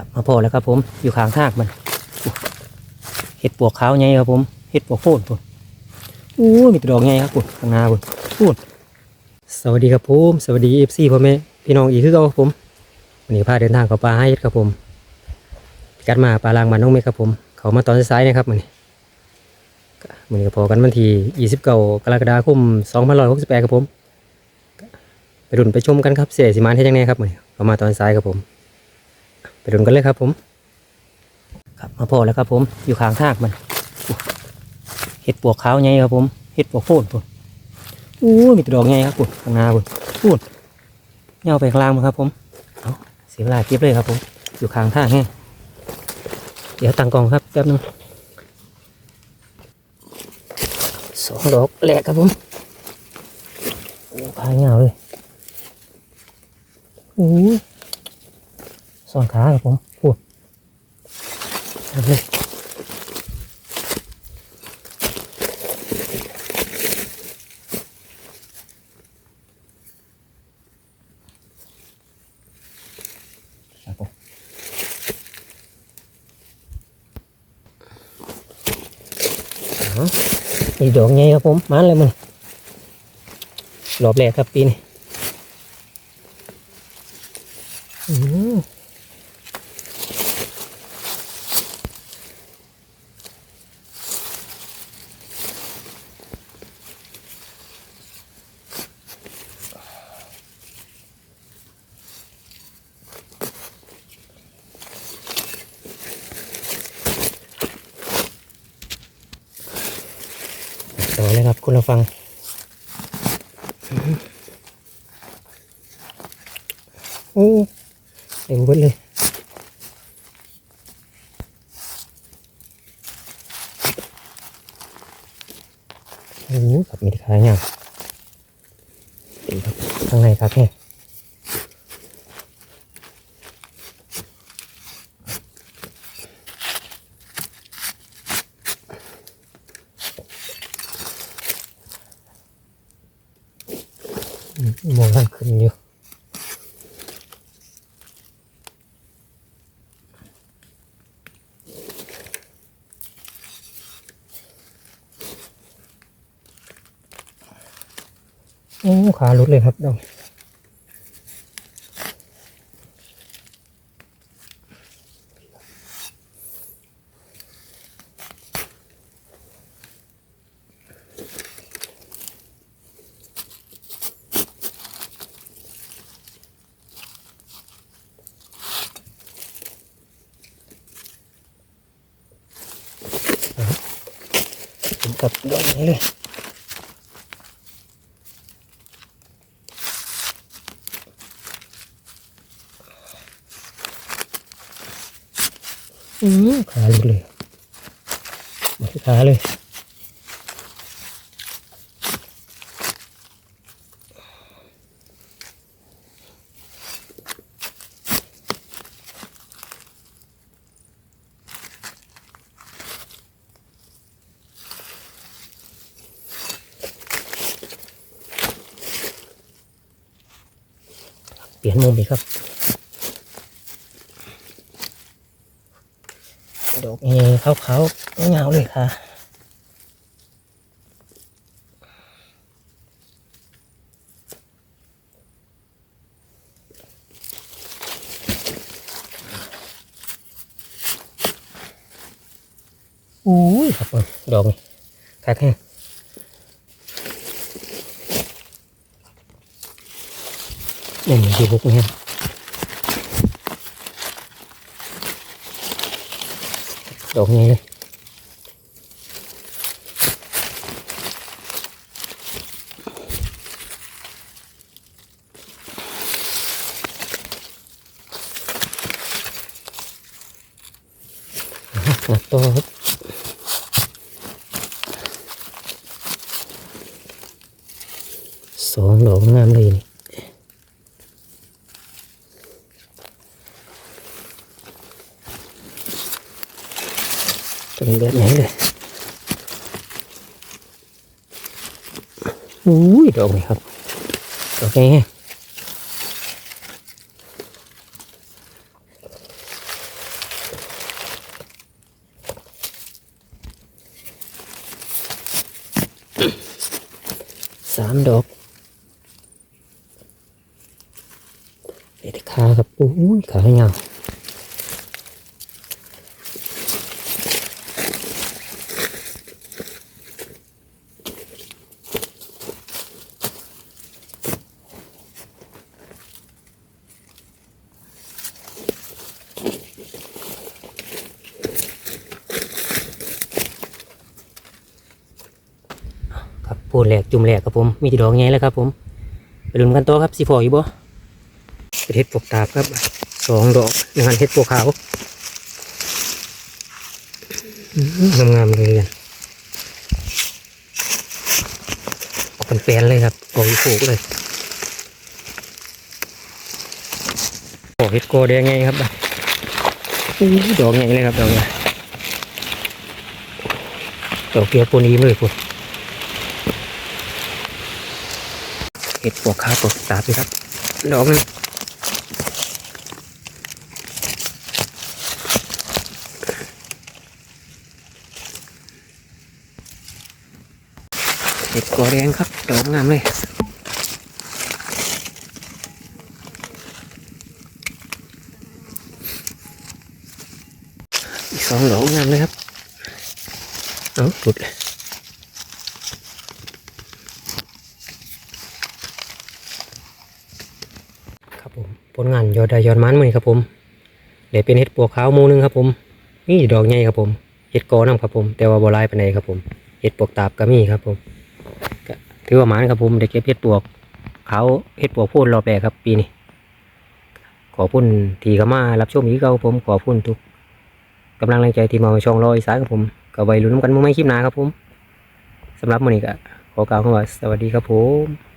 ครับมาพอแล้วครับผมอยู่ข้างทางมันเห็ดปวกขาวไงครับผมเห็ดปวกโพนปุ่นอู้มีตดอกไงครับปุ่นข้างหน้าปุ่นปุ่นสวัสดีครับผมสวัสดีเอฟซีพ่อแม่พี่น้องอีกคือเก่าครับผมวันนี้พาเดินทางเข้าป่าให้ครับผมพิกัดมาปลาลางมันน้องเมฆครับผม เขามาตอนสายนะครับมันมันก็พอกันวันที่29กรกฎาคม2568ครับผม ไปดุนไปชมกันครับเสียสิมานให้ยังไงครับมันเขามาตอนสายครับผม ไปดุนกันเลยครับผม ครับมาพอแล้วครับผมอยู่ข้างทางมันเห็ดปวกขาวไงครับผมเห็ดปวกโพนปุ่นอู้มีตัวดอกไงครับปุ่นข้างหน้าปุ่นปุ่นเงาไปข้างล่างมั้งครับผมเอาเสียเวลาเก็บเลยครับผม อยู่ข้างทางแห้เดี๋ยวตั้งกองครับแป๊บนึงสองดอกแหลกครับผมโอ้พายเงาเลยอู้ สองขาครับผมพูดเอาเลยครับผมเอาอีกดอกไงครับผมมาเลยมันรอบแรกครับปีนี้อืม ต่อเลยครับคุณเราฟังโอ้เต็มเบิดเลยโอ้โหกับมีดขายเนี่ยเต็มครับข้างในครับเนี่ย มองท่านขึ้นอยู่โอ้ขาหลุดเลยครับดอง กับดอกนี้เลยอืมขาหลุดเลยหมดขาเลย ลี่ยนมุมอีกครับดอกเงี้ขาวๆเงาเลยค่ะอุ้ยครับดอกนี่คักแห้ง นี่มันอยู่บุกนี่ครับดอกนี้เลยหนักตัวครับสองดอกงามเลยนี่ chuẩn bị nhảy rồi ui đồ này không ok, nghe sám đột. Để khá gặp. Ui khởi nhau. โพูดแหลกจุ่มแหลกครับผมมีที่ดอกไงแล้วครับผมไปลุ้นกันต่อครับสีฟออยู่บ่เป็นเห็ดปวกตาบครับสองดอกหนึ่งอันเห็ดปวกขาวงามๆเลยกันออกเป็นแปลนเลยครับออกอีโขกเลยออกเห็ดโกแดงไงครับอู้ดอกไงเลยครับดอกไงดอกเกียวปูนีเลยพวก เห็ดปวกข้าวปวกตาบเลยครับ ดอกนึงเห็ดกอแดงครับ ดอกงามเลยอีกสองดอกงามเลยครับ เอาหลุดเลย ครับผมผ ลงานยอดได้ยอดมันมือนี้ครับผมเดี๋ยวเป็นเห็ดปวกขาวหมูหนึงครับผม นี่ดอกใหญ่ครับผมเห็ดกอนำครับผม แต่ว่าบ่หลายปานใดครับผมเห็ดปวกตาบก็มีครับผมถือว่ามันครับผมได้เก็บเห็ดปวกขาวเห็ดปวกพูนรอบแรครับ ปีนี้ขอพุ่นทีเข้ามารับชมอีกเก่าผมขอพุ่นทุกกำลังแรงใจที่มาช่องรออีสานครับผมก็ไว้ลุ้นกันมื้อไม่คลิปหนาครับผมสำหรับมื้อนี้ก็ขอกล่าวคำว่าสวัสดีครับผม